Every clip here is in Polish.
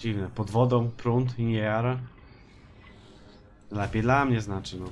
Dziwne. Pod wodą prąd i nie jara. Lepiej dla mnie znaczy, no.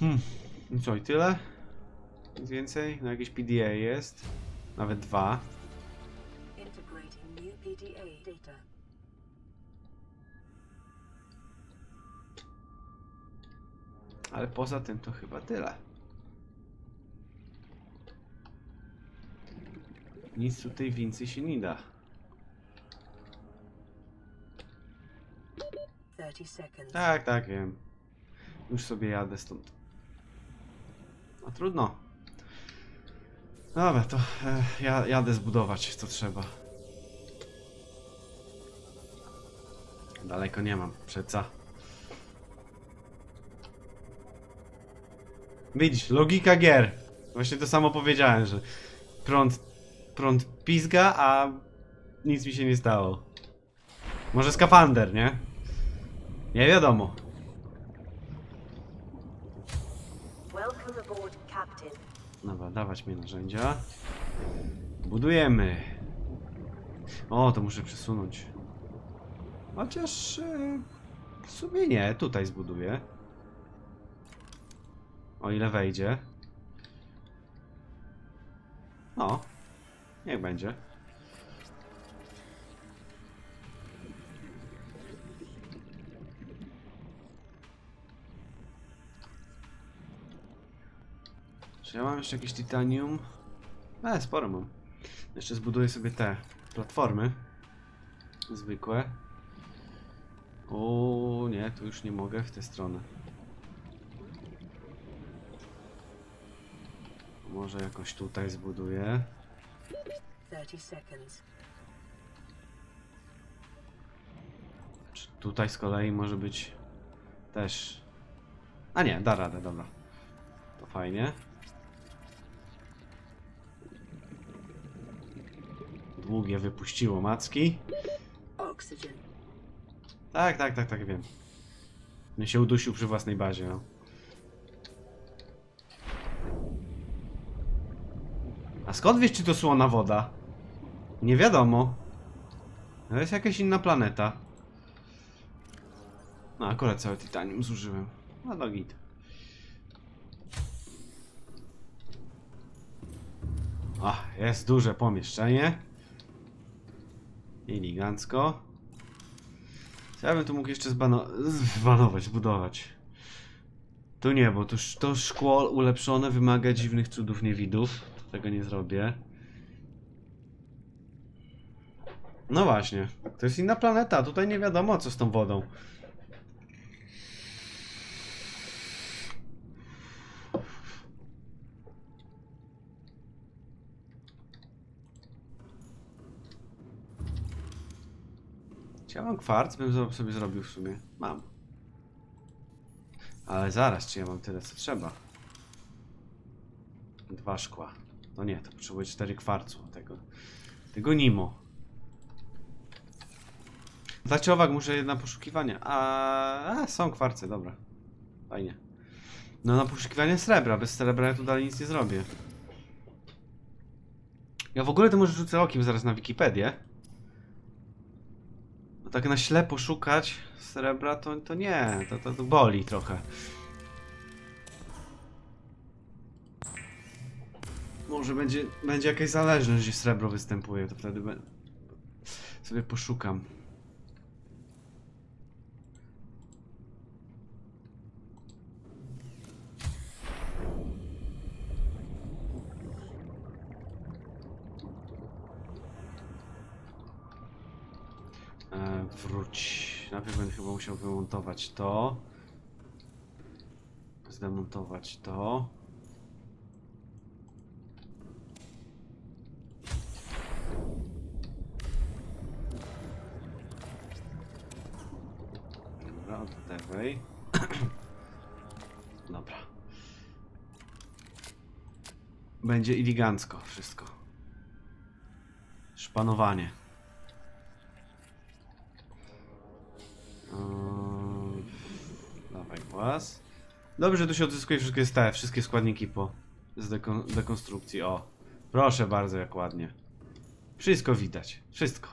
Hmm. I co, i tyle? Nic więcej? No jakieś PDA jest. Nawet dwa. Ale poza tym to chyba tyle. Nic tutaj więcej się nie da. 30 seconds. Tak, tak, wiem. Już sobie jadę stąd. No trudno. Dobra, to e, ja jadę zbudować co trzeba. Daleko nie mam, przeca. Widzisz, logika gier. Właśnie to samo powiedziałem, że prąd, prąd pizga, a nic mi się nie stało. Może skafander, nie? Nie wiadomo. Dobra, dawać mi narzędzia. Budujemy. O, to muszę przesunąć. Chociaż e, w sumie nie, tutaj zbuduję. O ile wejdzie. No, niech będzie. Czy ja mam jeszcze jakieś titanium? E, sporo mam. Jeszcze zbuduję sobie te platformy. Zwykłe. O nie, tu już nie mogę w tę stronę. Może jakoś tutaj zbuduję. 30 seconds. Czy tutaj z kolei może być też. A nie, da radę, dobra. To fajnie. Długie wypuściło macki. Oxygen. Tak, tak, tak, tak, wiem. No się udusił przy własnej bazie, no. Skąd wiesz, czy to słona woda? Nie wiadomo. To jest jakaś inna planeta. No, akurat całe titanium zużyłem. No, no git. O, jest duże pomieszczenie. Elegancko. Ja bym tu mógł jeszcze zbano zbanować, zbudować? Tu nie, bo to, to szkło ulepszone wymaga dziwnych cudów niewidów. Tego nie zrobię. No właśnie. To jest inna planeta. Tutaj nie wiadomo co z tą wodą. Mam kwarc? Bym sobie zrobił w sumie. Mam. Ale zaraz, czy ja mam tyle co trzeba? Dwa szkła. No nie, to potrzebuję cztery kwarcu. Tego, tego Nimo. Dać owak, muszę na poszukiwania. A, a, są kwarce, dobra. Fajnie. No na poszukiwanie srebra. Bez srebra ja tu dalej nic nie zrobię. Ja w ogóle to może rzucę okiem zaraz na Wikipedię. No tak na ślepo szukać srebra to, to nie, to, to, to boli trochę. Może będzie, będzie jakaś zależność, gdzie srebro występuje, to wtedy be- sobie poszukam. E, wróć. Najpierw będę chyba musiał wymontować to. Zdemontować to. Będzie elegancko wszystko. Szpanowanie. Eee, Dawaj głaz. Dobrze, że tu się odzyskuje wszystkie stałe, wszystkie składniki po z deko dekonstrukcji. O, proszę bardzo, jak ładnie. Wszystko widać. Wszystko.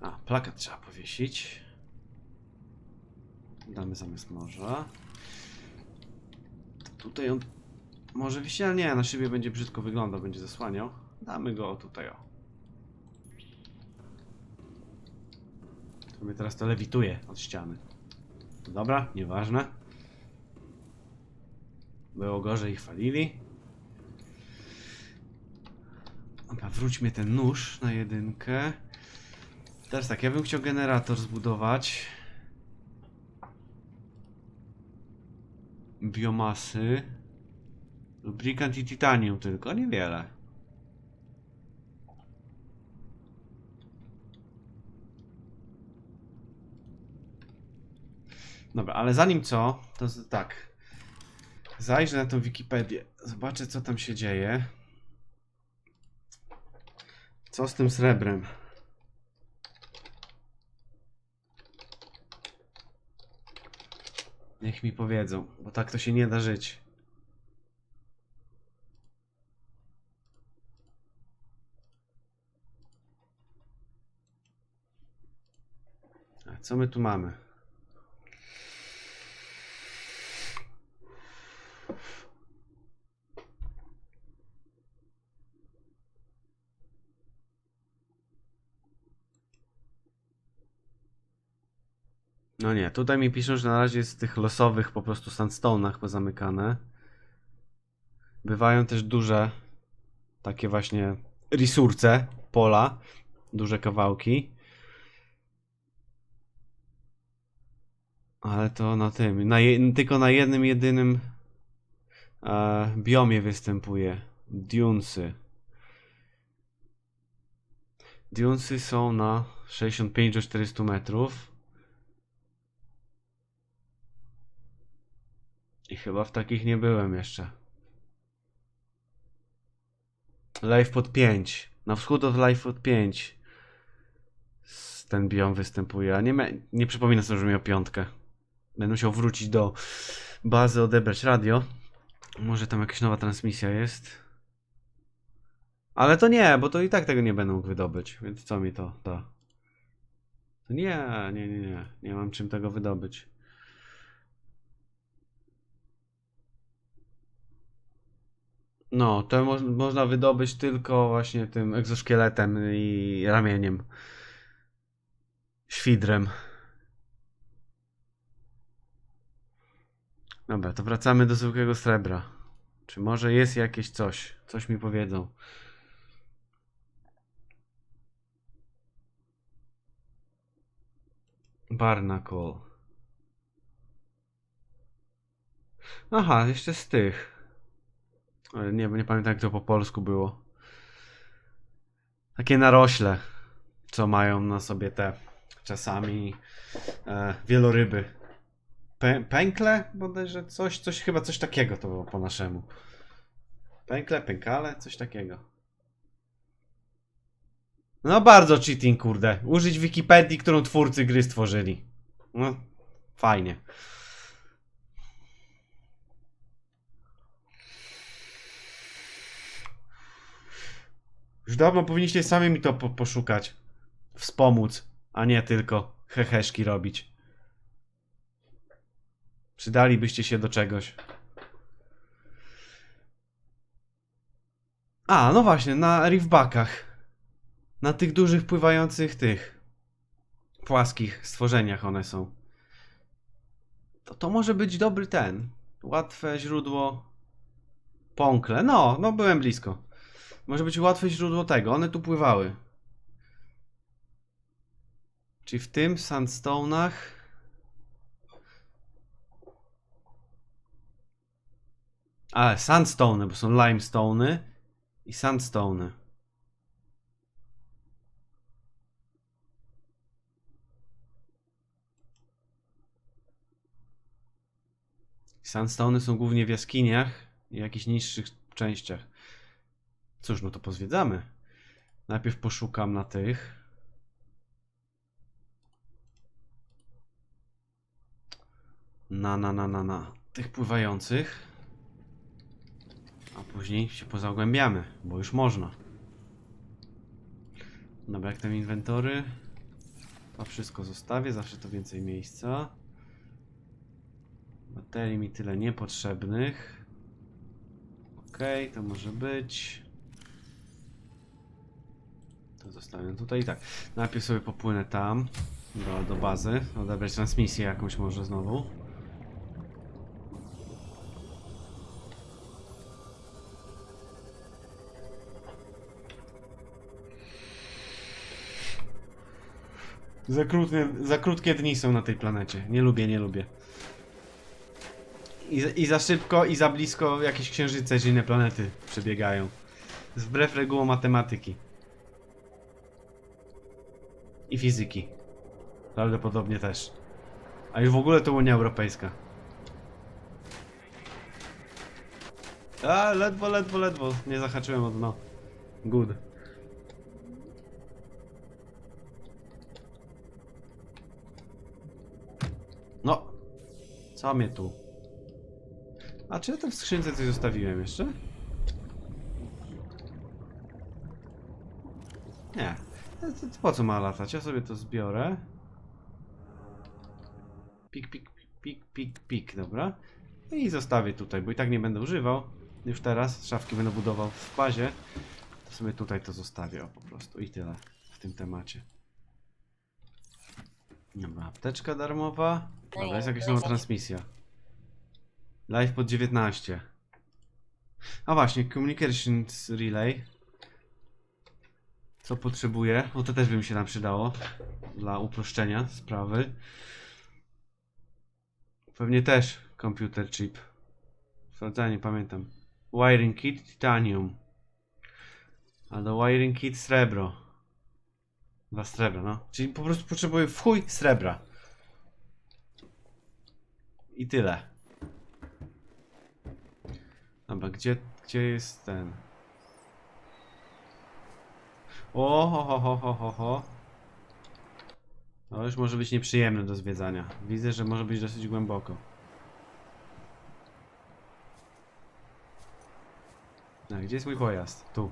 A, plakat trzeba powiesić. Damy zamiast morza. Tutaj on może wisi, ale nie, na szybie będzie brzydko wyglądał, będzie zasłaniał. Damy go tutaj, o. To mnie teraz to lewituje od ściany. Dobra, nieważne. Było gorzej i chwalili. Dobra, wróćmy ten nóż na jedynkę. Teraz tak, ja bym chciał generator zbudować. Biomasy. Lubrikant i titanium tylko, niewiele. Dobra, ale zanim co, to tak. Zajrzę na tą Wikipedię. Zobaczę, co tam się dzieje. Co z tym srebrem? Niech mi powiedzą, bo tak to się nie da żyć. A co my tu mamy? No nie, tutaj mi piszą, że na razie jest w tych losowych po prostu sandstone'ach pozamykane. Bywają też duże takie właśnie resurce, pola, duże kawałki. Ale to na tym, na je, tylko na jednym jedynym e, biomie występuje. Dunesy. Dunesy są na 65 do 400 metrów. I chyba w takich nie byłem jeszcze. Live pod 5. Na wschód od live pod 5. S- Ten biom występuje, a nie, nie przypomina sobie, że miał piątkę. Będę musiał wrócić do bazy, odebrać radio. Może tam jakaś nowa transmisja jest. Ale to nie, bo to i tak tego nie będę mógł wydobyć, więc co mi to da? To nie, nie, nie, nie. Nie mam czym tego wydobyć. No, to mo można wydobyć tylko właśnie tym egzoszkieletem i ramieniem. Świdrem. Dobra, to wracamy do zwykłego srebra. Czy może jest jakieś coś? Coś mi powiedzą. Barnacle. Aha, jeszcze z tych. Nie, nie pamiętam jak to po polsku było. Takie narośle, co mają na sobie te czasami e, wieloryby. Pę, pękle? Bodajże coś, coś, chyba coś takiego to było po naszemu. Pękle, pękale, coś takiego. No bardzo cheating, kurde. Użyć Wikipedii, którą twórcy gry stworzyli. No, fajnie. Już dawno powinniście sami mi to po poszukać. Wspomóc, a nie tylko heheszki robić. Przydalibyście się do czegoś. A, no właśnie, na reefbackach. Na tych dużych pływających tych płaskich stworzeniach one są. To to może być dobry ten. Łatwe źródło pąkle. No, no byłem blisko. Może być łatwe źródło tego. One tu pływały. Czyli w tym sandstone'ach Ale sandstone, bo są limestone i sandstone. Sandstone są głównie w jaskiniach i jakichś niższych częściach. Cóż, no to pozwiedzamy. Najpierw poszukam na tych. na, na, na, na, na tych pływających. A później się pozagłębiamy, bo już można. Dobra, jak tam inwentory? To wszystko zostawię, zawsze to więcej miejsca. Baterii mi tyle niepotrzebnych. Okej, to może być. To zostawiam tutaj i tak. Najpierw sobie popłynę tam, do, do bazy, odebrać transmisję jakąś może znowu. Za krótkie, za krótkie dni są na tej planecie. Nie lubię, nie lubię. I, I za szybko, i za blisko jakieś księżyce czy inne planety przebiegają. Wbrew regułom matematyki. I fizyki. Prawdopodobnie też. A już w ogóle to Unia Europejska. A, ledwo, ledwo, ledwo. Nie zahaczyłem o dno. Good. No. Co mnie tu? A czy ja tam w skrzynce coś zostawiłem jeszcze? Nie. To, to, po co ma latać? Ja sobie to zbiorę. Pik, pik, pik, pik, pik, dobra. I zostawię tutaj, bo i tak nie będę używał. Już teraz szafki będę budował w bazie. To sobie tutaj to zostawię o, po prostu i tyle w tym temacie. Dobra, apteczka darmowa. Dobra, jest jakaś nowa transmisja. Live pod 19. A właśnie, Communications Relay. Co potrzebuję? Bo to też by mi się nam przydało. Dla uproszczenia sprawy. Pewnie też komputer chip. Sprawdzę, nie pamiętam. Wiring kit titanium. A do wiring kit srebro. Dwa srebra, no. Czyli po prostu potrzebuję w chuj srebra. I tyle. Dobra, gdzie, gdzie jest ten? O, ho, ho, ho, ho, ho, ho. To już może być nieprzyjemne do zwiedzania. Widzę, że może być dosyć głęboko. A, gdzie jest mój pojazd? Tu.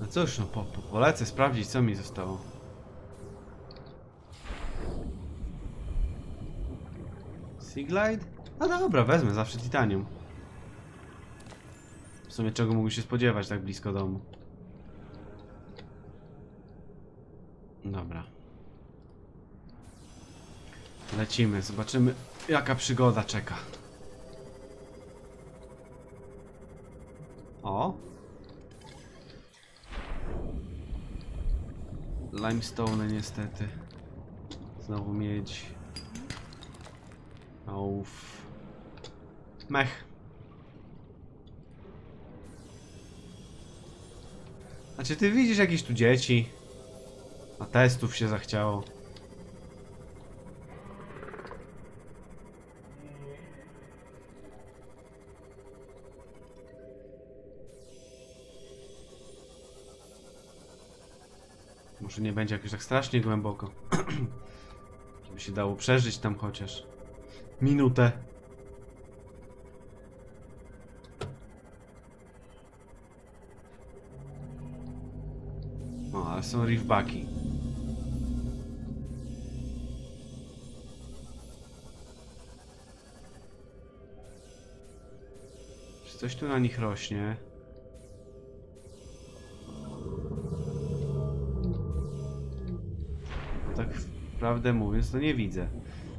No cóż, no po, po, polecę sprawdzić, co mi zostało. Seaglide? No dobra, wezmę zawsze titanium. Sumie czego mógł się spodziewać tak blisko domu. Dobra. Lecimy, zobaczymy jaka przygoda czeka. O! Limestone niestety. Znowu miedź. Ołów. Mech. A czy ty widzisz jakieś tu dzieci? A testów się zachciało. Może nie będzie jakoś tak strasznie głęboko. Żeby się dało przeżyć tam chociaż. Minutę. Są reefbacki. Czy coś tu na nich rośnie? Tak prawdę mówiąc, to nie widzę.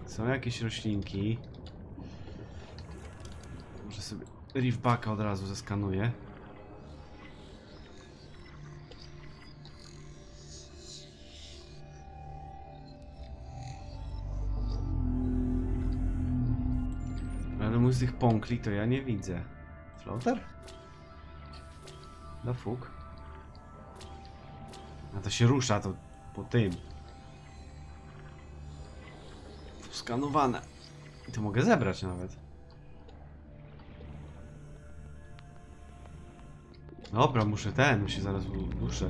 Są jakieś roślinki. Może sobie reefbacka od razu zeskanuję. Tych pąkli to ja nie widzę. Floater? Da fuk. A to się rusza, to po tym. Skanowane. I to mogę zebrać nawet. Dobra, muszę ten, muszę zaraz duszę.